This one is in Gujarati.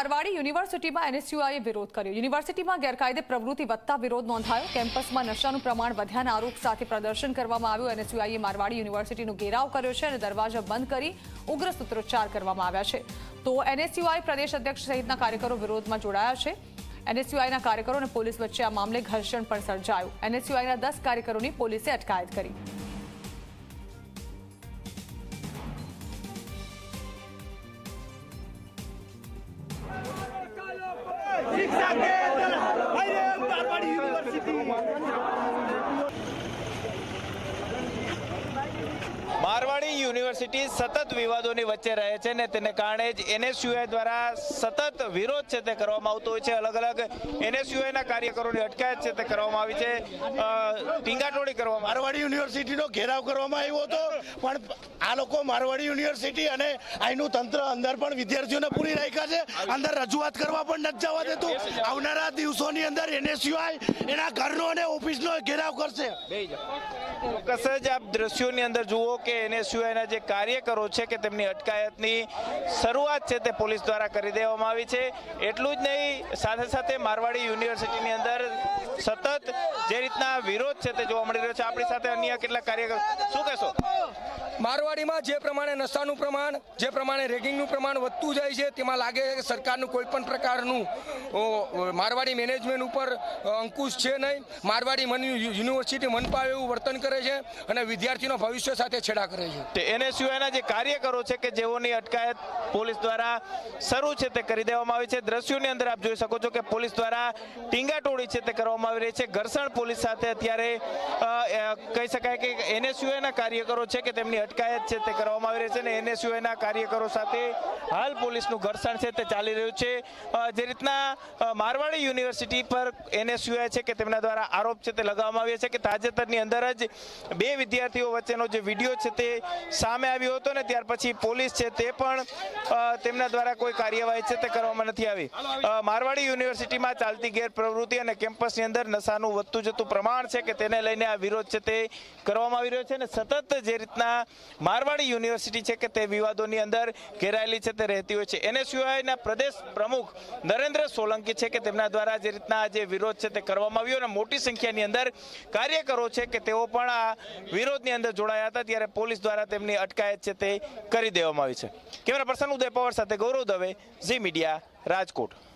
મારવાડી યુનિવર્સિટીમાં એનએસયુઆઈએ વિરોધ કર્યો. યુનિવર્સિટીમાં ગેરકાયદે પ્રવૃત્તિ વધતા વિરોધ નોંધાયો. કેમ્પસમાં નશાનું પ્રમાણ વધ્યાના આરોપ સાથે પ્રદર્શન કરવામાં આવ્યું. એનએસયુઆઈએ મારવાડી યુનિવર્સિટીનો ઘેરાવ કર્યો છે અને દરવાજા બંધ કરી ઉગ્ર સૂત્રોચ્ચાર કરવામાં આવ્યા છે. તો એનએસયુઆઈ પ્રદેશ અધ્યક્ષ સહિતના કાર્યકરો વિરોધમાં જોડાયા છે. એનએસયુઆઈના કાર્યકરો અને પોલીસ વચ્ચે આ મામલે ઘર્ષણ પણ સર્જાયું. એનએસયુઆઈના દસ કાર્યકરોની પોલીસે અટકાયત કરી. It's again Ayurveda University. University સતત વિવાદોની વચ્ચે રહે છે ને તેને કારણે જ એનએસયુઆઈ દ્વારા સતત વિરોધ છે તે કરવામાં આવતો હોય છે. અલગ અલગ એનએસયુઆઈના કાર્યકરોની અટકાયત છે તે કરવામાં આવી છે. ટીંગાટોળી કરવામાં મારવાડી યુનિવર્સિટીનો ઘેરાવ કરવામાં આવ્યો હતો. પણ આ લોકો મારવાડી યુનિવર્સિટી અને અહીંનું તંત્ર અંદર પણ વિદ્યાર્થીઓને પૂરી રાખ્યા છે. અંદર રજૂઆત કરવા પણ નથી જવા દેતું. આવનારા દિવસોની અંદર એનએસયુઆઈ એના ઘરનો અને ઓફિસનો ઘેરાવ કરશે. ચોક્કસ જ આપ દ્રશ્યોની અંદર જુઓ કે એનએસયુઆઈના જે કાર્યકરો છે કે તેમની અટકાયતની શરૂઆત છે તે પોલીસ દ્વારા કરી દેવામાં આવી છે. એટલું જ નહીં, સાથે સાથે મારવાડી યુનિવર્સિટીની અંદર સતત જે રીતના વિરોધ છે તે જોવા મળી રહ્યો છે. આપણી સાથે અન્ય કેટલાક કાર્યકરો શું કહેશો? મારવાડીમાં જે પ્રમાણે નશાનું પ્રમાણ જે પ્રમાણે રેગિંગનું પ્રમાણ વધતું જાય છે તેમાં લાગે છે કે સરકારનું કોઈ પણ પ્રકારનું મારવાડી મેનેજમેન્ટ ઉપર અંકુશ છે નહીં. મારવાડી મન યુનિવર્સિટી મનપા એવું વર્તન કરે છે અને વિદ્યાર્થીનો ભવિષ્ય સાથે છેડા કરે છે. તે સિવાયના જે કાર્યકરો છે કે જેઓની અટકાયત પોલીસ દ્વારા શરૂ છે તે કરી દેવામાં આવી છે. દ્રશ્યોની અંદર આપ જોઈ શકો છો કે પોલીસ દ્વારા ટીંગાટોળી છે તે કરવામાં આવી રહી છે. ઘર્ષણ પોલીસ સાથે અત્યારે કહી શકાય કે એનએસયુએના કાર્યકરો છે કે તેમની અટકાયત છે તે કરવામાં આવી રહી છે અને એનએસયુએના કાર્યકરો સાથે હાલ પોલીસનું ઘર્ષણ છે તે ચાલી રહ્યું છે. જે રીતના મારવાડી યુનિવર્સિટી પર એનએસયુએ છે કે તેમના દ્વારા આરોપ છે તે લગાવવામાં આવ્યા છે કે તાજેતરની અંદર જ બે વિદ્યાર્થીઓ વચ્ચેનો જે વીડિયો છે તે સામે આવ્યો હતો ને ત્યાર પછી પોલીસ છે તે પણ તેમના દ્વારા કોઈ કાર્યવાહી છે તે કરવામાં નથી આવી. મારવાડી યુનિવર્સિટીમાં ચાલતી ગેરપ્રવૃત્તિ અને કેમ્પસની અંદર નશાનું વધતું જતું પ્રમાણ છે કે તેને લઈને આ વિરોધ છે તે કરવામાં આવી રહ્યો છે અને સતત જે રીતના મારવાડી યુનિવર્સિટી છે કે તે વિવાદોની અંદર ઘેરાયેલી છે તે રહેતી હોય છે. એનએસયુઆઈના પ્રદેશ પ્રમુખ નરેન્દ્ર સોલંકી છે કે તેમના દ્વારા જે રીતના જે વિરોધ છે તે કરવામાં આવ્યો અને મોટી સંખ્યાની અંદર કાર્યકરો છે કે તેઓ પણ આ વિરોધની અંદર જોડાયા હતા ત્યારે પોલીસ દ્વારા તેમની અટકાયત છે તે કરી દેવામાં આવી છે. કેમેરા પર્સન ઉદય પવાર સાથે ગૌરવ દવે, ઝી મીડિયા, રાજકોટ.